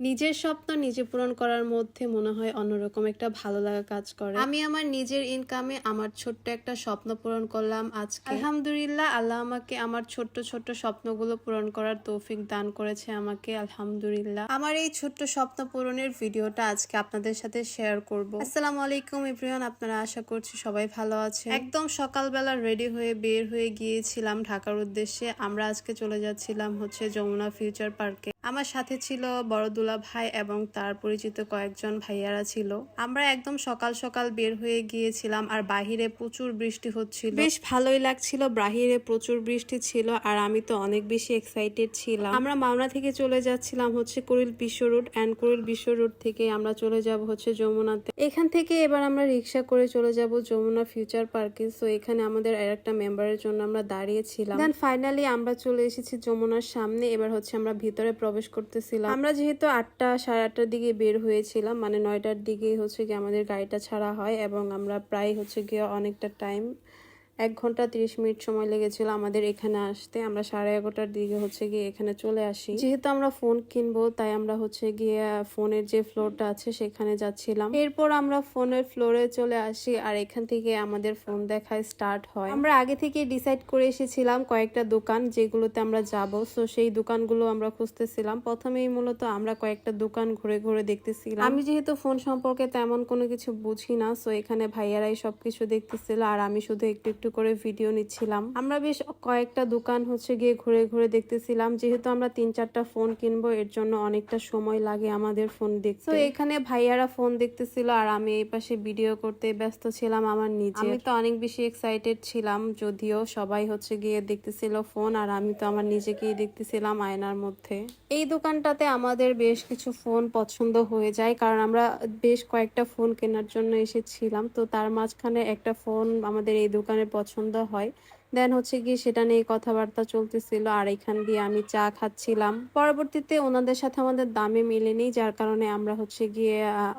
নিজের স্বপ্ন নিজে পূরণ করার মধ্যে মনে হয় অন্যরকম একটা ভালো লাগা কাজ করে। আমি আমার নিজের ইনকামে আমার ছোট্ট একটা স্বপ্ন পূরণ করলাম আজকে। আলহামদুলিল্লাহ আল্লাহ আমাকে আমার ছোট্ট ছোট্ট স্বপ্নগুলো পূরণ করার তৌফিক দান করেছে আমাকে আলহামদুলিল্লাহ। আমার এই ছোট্ট স্বপ্ন পূরণের ভিডিওটা আজকে আপনাদের সাথে শেয়ার করব। আসসালামু আলাইকুম ইব্রিয়ান আপনারা আশা করছি সবাই ভালো আছে একদম সকালবেলা রেডি হয়ে বের হয়ে গিয়েছিলাম ঢাকার উদ্দেশ্যে। আমরা আজকে চলে যাচ্ছিলাম হচ্ছে যমুনা ফিউচার পার্কে আমার সাথে ছিল বড়দুলা ভাই এবং তার পরিচিত কয়েকজন ভাইয়ারা ছিল। আমরা একদম সকাল সকাল বের হয়ে গিয়েছিলাম আর বাহিরে প্রচুর বৃষ্টি হচ্ছিল। বেশ ভালোই লাগছিল, বাহিরে প্রচুর বৃষ্টি ছিল আর আমি তো অনেক বেশি এক্সাইটেড ছিলাম। আমরা মাওনা থেকে চলে যাচ্ছিলাম হচ্ছে কুড়িল বিশ্ব রোড অ্যান্ড কুড়িল বিশ্ব রোড থেকে আমরা চলে যাব হচ্ছে যমুনাতে। এখান থেকে এবার আমরা রিক্সা করে চলে যাব যমুনা ফিউচার পার্কে সো এখানে আমাদের আর একটা মেম্বারের জন্য আমরা দাঁড়িয়েছিলাম। দেন ফাইনালি আমরা চলে এসেছি যমুনার সামনে। এবার হচ্ছে আমরা ভিতরে প্রবেশ করতেছিলাম। আমরা যেহেতু আটটা, সাড়ে আটটার দিকে বের হয়েছিলাম মানে নয়টার দিকে হচ্ছে গিয়ে আমাদের গাড়িটা ছাড়া হয় এবং আমরা প্রায় হচ্ছে গিয়ে অনেকটা টাইম এক ঘণ্টা তিরিশ মিনিট সময় লেগেছিল আমাদের এখানে আসতে। আমরা সাড়ে এগারোটার দিকে হচ্ছে গিয়ে এখানে চলে আসি। যেহেতু আমরা ফোন কিনবো, তাই আমরা হচ্ছে গিয়ে ফোনের যে ফ্লোরটা আছে সেখানে যাচ্ছিলাম। এরপর আমরা ফোনের ফ্লোরে চলে আসি আর এখান থেকে আমাদের ফোন দেখায় স্টার্ট হয়। আমরা আগে থেকে ডিসাইড করে এসেছিলাম কয়েকটা দোকান যেগুলোতে আমরা যাব। সো সেই দোকানগুলো আমরা খুঁজতেছিলাম। প্রথমেই মূলত আমরা কয়েকটা দোকান ঘুরে ঘুরে দেখতেছিলাম। আমি যেহেতু ফোন সম্পর্কে তেমন কোনো কিছু বুঝি না, সো এখানে ভাইয়ারাই সবকিছু দেখতেছিল আর আমি শুধু একটু একটু করে ভিডিও নিচ্ছিলাম। আমরা বেশ কয়েকটা দোকান হচ্ছে গিয়ে ঘুরে ঘুরে দেখতেছিলাম। যেহেতু আমরা তিন চারটা ফোন কিনবো এর জন্য অনেকটা সময় লাগে আমাদের ফোন দেখতে। তো এখানে ভাইয়ারা ফোন দেখতেছিল আর আমি এই পাশে ভিডিও করতে ব্যস্ত ছিলাম আমার নিজে আমি তো অনেক বেশি এক্সাইটেড ছিলাম যদিও সবাই হচ্ছে গিয়ে দেখতেছিল ফোন আর আমি তো আমার নিজেকেই দেখতেছিলাম আয়নার মধ্যে। এই দোকানটাতে আমাদের বেশ কিছু ফোন পছন্দ হয়ে যায় কারণ আমরা বেশ কয়েকটা ফোন কেনার জন্য এসেছিলাম। তো তার মাঝখানে একটা ফোন আমাদের এই দোকানে পছন্দ হয়। দেন হচ্ছে গিয়ে সেটা নিয়ে কথাবার্তা চলতেছিল আর এখান দিয়ে আমি চা খাচ্ছিলাম। পরবর্তীতে ওনাদের সাথে আমাদের দামে মিলেনি যার কারণে আমরা হচ্ছে গিয়ে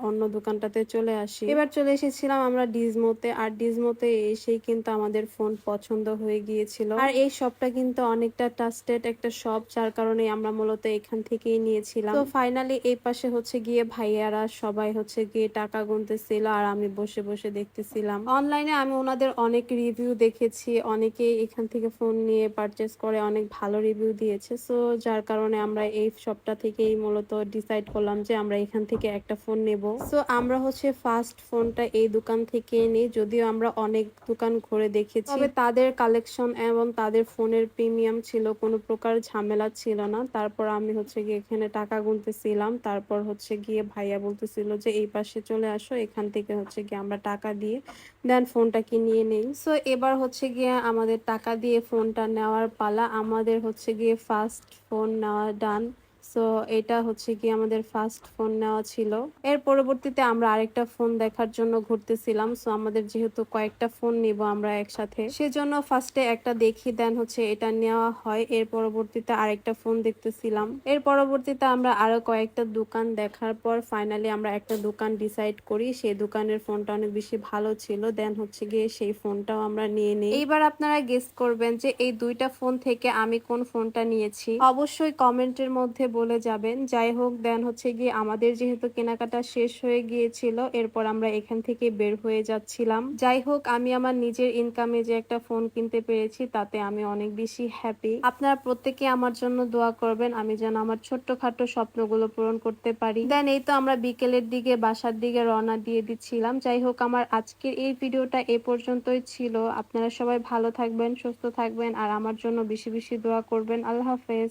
অন্য দোকানটাতে চলে আসি। এবার চলে এসেছিলাম আমরা ডিজমোতে আর ডিজমোতে এসেই কিন্তু আমাদের ফোন পছন্দ হয়ে গিয়েছিল। আর এই শপটা কিন্তু অনেকটা ট্রাস্টেড একটা শপ যার কারণে আমরা মূলত এখান থেকেই নিয়েছিলাম। তো ফাইনালি এই পাশে হচ্ছে গিয়ে ভাইয়ারা সবাই হচ্ছে গিয়ে টাকা গুনতেছিল আর আমি বসে বসে দেখতেছিলাম। অনলাইনে আমি ওনাদের অনেক রিভিউ দেখেছি, অনেকে এখান থেকে ফোন নিয়ে পারচেস করে অনেক ভালো রিভিউ দিয়েছে। সো যার কারণে আমরা এই শপটা থেকেই মূলত ডিসাইড করলাম যে আমরা এখান থেকে একটা ফোন নেব। সো আমরা হচ্ছে ফার্স্ট ফোনটা এই দোকান থেকে নিই। যদিও আমরা অনেক দোকান ঘুরে দেখেছি। তবে তাদের কালেকশন এবং তাদের ফোনের প্রিমিয়াম ছিল, কোনো প্রকার ঝামেলা ছিল না। তারপর আমি হচ্ছে গিয়ে এখানে টাকা গুনতেছিলাম। তারপর হচ্ছে গিয়ে ভাইয়া বলতেছিল যে, এই পাশে চলে আসো। এখান থেকে হচ্ছে গিয়ে আমরা টাকা দিয়ে দেন ফোনটা কি নিয়ে নেই। সো এবার হচ্ছে গিয়ে আমাদের টাকা দিয়ে ফোনটা নেওয়ার পালা। আমাদের হচ্ছে গিয়ে ফার্স্ট ফোন নেওয়া ডান সো এটা হচ্ছে কি আমাদের ফার্স্ট ফোন নেওয়া ছিল। এর পরবর্তীতে আমরা আরেকটা ফোন দেখার জন্য ঘুরতেছিলাম। সো আমাদের যেহেতু কয়েকটা ফোন নিব আমরা একসাথে। সেজন্য ফার্স্টে একটা দেখি দেন হচ্ছে এটা নেওয়া হয়। এর পরবর্তীতে আরেকটা ফোন দেখতেছিলাম। এর পরবর্তীতে আমরা আরও কয়েকটা দোকান দেখার পর ফাইনালি আমরা একটা দোকান ডিসাইড করি। সেই দোকানের ফোনটা অনেক বেশি ভালো ছিল। দেন হচ্ছে গিয়ে সেই ফোনটাও আমরা নিয়ে নিই। এইবার আপনারা গেস করবেন যে এই দুইটা ফোন থেকে আমি কোন ফোনটা নিয়েছি। অবশ্যই কমেন্টের মধ্যে বলে যাবেন। যাই হোক, দেন হচ্ছে গিয়ে আমাদের যেহেতু কেনাকাটা শেষ হয়ে গিয়েছিল, এরপর আমরা এখান থেকে বের হয়ে যাচ্ছিলাম। যাই হোক, আমি আমার নিজের ইনকামে যে একটা ফোন কিনতে পেরেছি, তাতে আমি অনেক বেশি হ্যাপি আপনারা প্রত্যেকে আমার জন্য দোয়া করবেন, আমি যেন আমার ছোট্টখাটো স্বপ্নগুলো পূরণ করতে পারি। দেন এই তো আমরা বিকেলের দিকে বাসার দিকে রওনা দিয়ে দিচ্ছিলাম। যাই হোক, আমার আজকের এই ভিডিওটা এ পর্যন্তই ছিল। আপনারা সবাই ভালো থাকবেন, সুস্থ থাকবেন, আর আমার জন্য বেশি বেশি দোয়া করবেন। আল্লাহ হাফেজ।